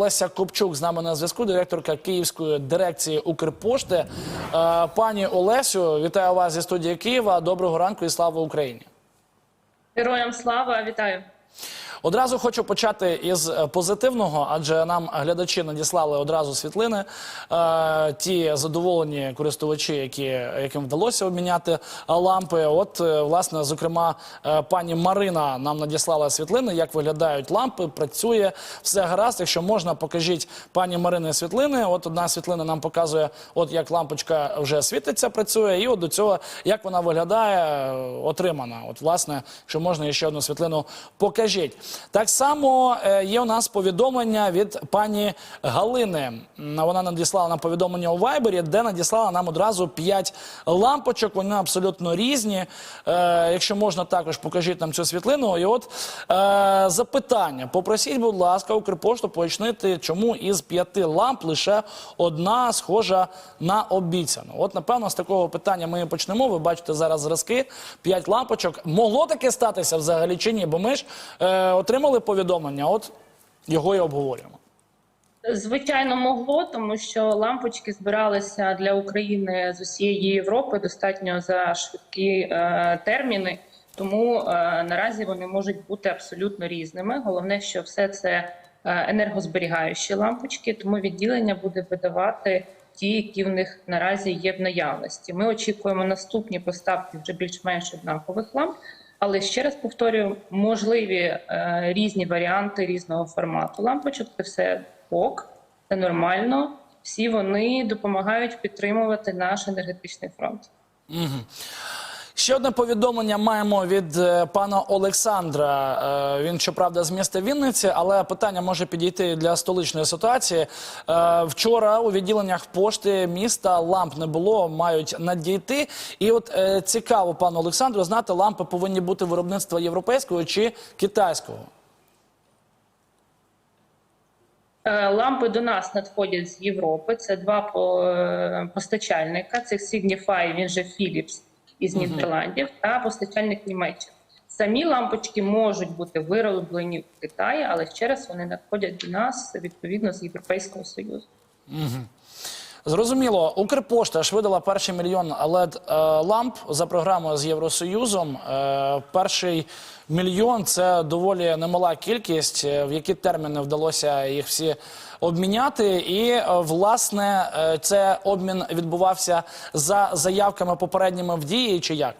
Олеся Копчук з нами на зв'язку, директорка Київської дирекції Укрпошти. Е, Пані Олесю, вітаю вас зі студії Києва. Доброго ранку і слава Україні. Героям слава, вітаю. Одразу хочу почати із е, позитивного, адже нам глядачі надіслали одразу світлини. Е, ті задоволені користувачі, які, яким вдалося обміняти лампи. От, е, власне, зокрема, пані Марина нам надіслала світлини, як виглядають лампи, працює, все гаразд. Якщо можна, покажіть пані Марини світлини. От одна світлина нам показує, от як лампочка вже світиться, працює, і от до цього, як вона виглядає, отримана. От, власне, якщо можна, ще одну світлину покажіть. Так само е, є у нас повідомлення від пані Галини. Вона надіслала нам повідомлення у Вайбері, де надіслала нам одразу 5 лампочок. Вони абсолютно різні. Е, якщо можна, також покажіть нам цю світлину. І от е, запитання: попросіть, будь ласка, Укрпошту пояснити, чому із п'яти ламп лише одна схожа на обіцяну. От, напевно, з такого питання ми і почнемо. Ви бачите зараз зразки, 5 лампочок. Могло таке статися взагалі чи ні? Бо ми ж отримали повідомлення, от його і обговорюємо. Звичайно, могло, тому що лампочки збиралися для України з усієї Європи достатньо за швидкі е, терміни. Тому е, наразі вони можуть бути абсолютно різними. Головне, що все це е, енергозберігаючі лампочки, тому відділення буде видавати ті, які в них наразі є в наявності. Ми очікуємо наступні поставки вже більш-менш однакових ламп. Але ще раз повторюю, можливі е, різні варіанти різного формату лампочок. Це все ок, це нормально. Всі вони допомагають підтримувати наш енергетичний фронт. Ще одне повідомлення маємо від е, пана Олександра. Е, він, щоправда, з міста Вінниці, але питання може підійти для столичної ситуації. Е, вчора у відділеннях пошти міста ламп не було, мають надійти. І от цікаво, пану Олександру, знати, лампи повинні бути виробництва європейського чи китайського. Лампи до нас надходять з Європи. Це два по- постачальника: це Signify, він же Philips із Нідерландів, та постачальник Німеччини. Самі лампочки можуть бути вироблені в Китаї, але ще раз вони надходять до нас відповідно з Європейського союзу. Зрозуміло, Укрпошта ж видала перший мільйон led е, ламп за програмою з Євросоюзом. Е, перший мільйон це доволі немала кількість. Е, В які терміни вдалося їх всі обміняти? І власне це обмін відбувався за заявками попередніми в дії чи як?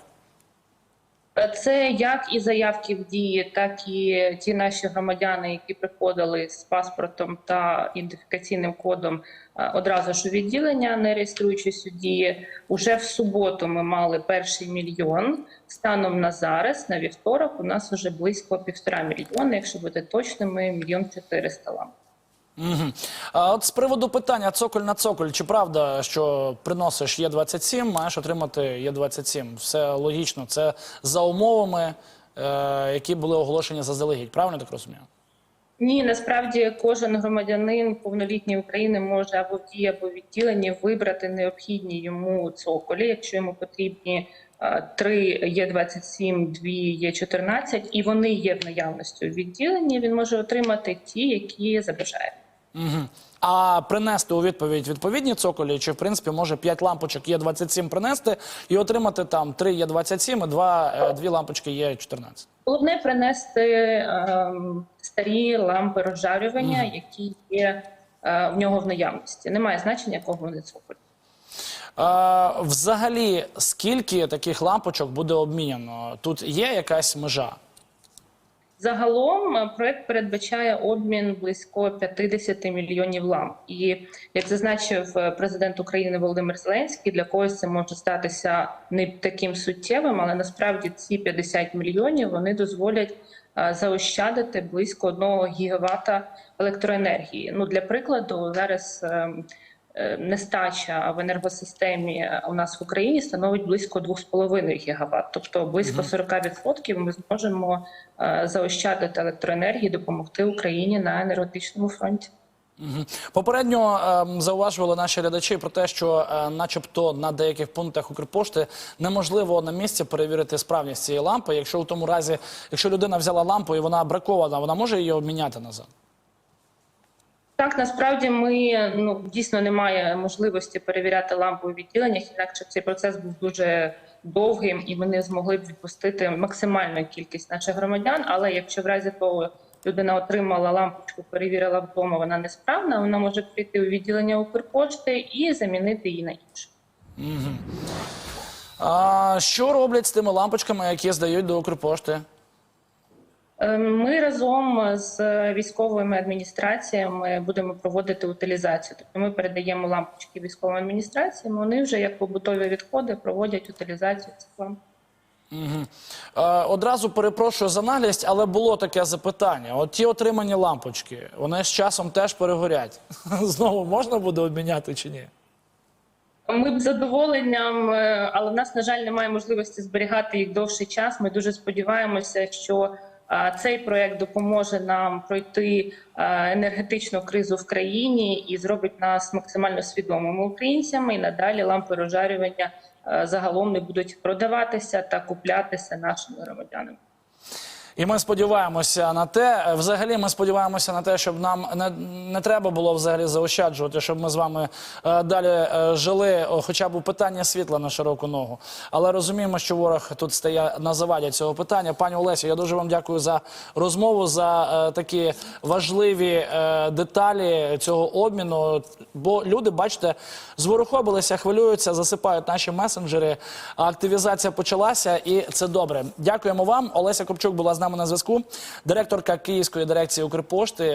Це як і заявки в дії, так і ті наші громадяни, які приходили з паспортом та ідентифікаційним кодом е, одразу ж у відділення, не реєструючись у дії. Уже в суботу ми мали перший мільйон. Станом на зараз, на вівторок, у нас вже близько півтора мільйона. Якщо бути точними, мільйон чотириста ламп. Угу. А от з приводу питання цоколь на цоколь, чи правда, що приносиш Є27, маєш отримати Є27? Все логічно, це за умовами, е, які були оголошені заздалегідь. Правильно я так розумію? Ні, насправді кожен громадянин повнолітньої України може або в дії, або в відділенні вибрати необхідні йому цоколі, якщо йому потрібні е, три є 27 дві є 14 і вони є в наявності у відділенні. Він може отримати ті, які забажає. Угу. А принести у відповідь відповідні цоколі, чи в принципі може 5 лампочок Є27 принести і отримати там 3 Є27 і 2, е, дві лампочки Є14? Головне принести ем, старі лампи розжарювання, які є е, в нього в наявності. Немає значення, якого вони цоколь. Е, взагалі, скільки таких лампочок буде обміняно? Тут є якась межа? Загалом е, проект передбачає обмін близько 50 мільйонів ламп. І як зазначив е, президент України Володимир Зеленський, для когось це може статися не таким суттєвим, але насправді ці 50 мільйонів вони дозволять е, заощадити близько 1 гігавата електроенергії. Ну для прикладу, зараз. Е, Нестача в енергосистемі е, у нас в Україні становить близько 2,5 гігават, тобто близько 40% ми зможемо е, заощадити електроенергії, допомогти Україні на енергетичному фронті. Попередньо ем, зауважували наші глядачі про те, що, е, начебто, на деяких пунктах Укрпошти неможливо на місці перевірити справність цієї лампи. Якщо у тому разі, якщо людина взяла лампу і вона бракована, вона може її обміняти назад. Так, насправді ми ну дійсно немає можливості перевіряти лампи у відділеннях, інакше цей процес був дуже довгим, і ми не змогли б відпустити максимальну кількість наших громадян. Але якщо в разі того людина отримала лампочку, перевірила вдома, вона несправна, вона може прийти у відділення Укрпошти і замінити її на іншу. А, що роблять з тими лампочками, які здають до Укрпошти? Е, Ми разом з військовими адміністраціями будемо проводити утилізацію. Тобто ми передаємо лампочки військовим адміністраціям. Вони вже як побутові відходи проводять утилізацію цих ламп. Е, одразу перепрошую за наглість, але було таке запитання. От ті отримані лампочки, вони з часом теж перегорять. Знову можна буде обміняти чи ні? Ми б задоволенням, е, але в нас, на жаль, немає можливості зберігати їх довший час. Ми дуже сподіваємося, що цей проект допоможе нам пройти е, енергетичну кризу в країні і зробить нас максимально свідомими українцями. І надалі лампи розжарювання е, загалом не будуть продаватися та куплятися нашими громадянами. І ми сподіваємося на те. е, Взагалі, ми сподіваємося на те, щоб нам не, не треба було взагалі заощаджувати, щоб ми з вами е, далі е, жили, хоча б у питання світла на широку ногу. Але розуміємо, що ворог тут стає на заваді цього питання. Пані Олесю, я дуже вам дякую за розмову, за е, такі важливі е, деталі цього обміну. Бо люди, бачите, зворухобилися, хвилюються, засипають наші месенджери. Активізація почалася, і це добре. Дякуємо вам. Олеся Копчук була з нами на зв'язку, директорка Київської дирекції Укрпошти.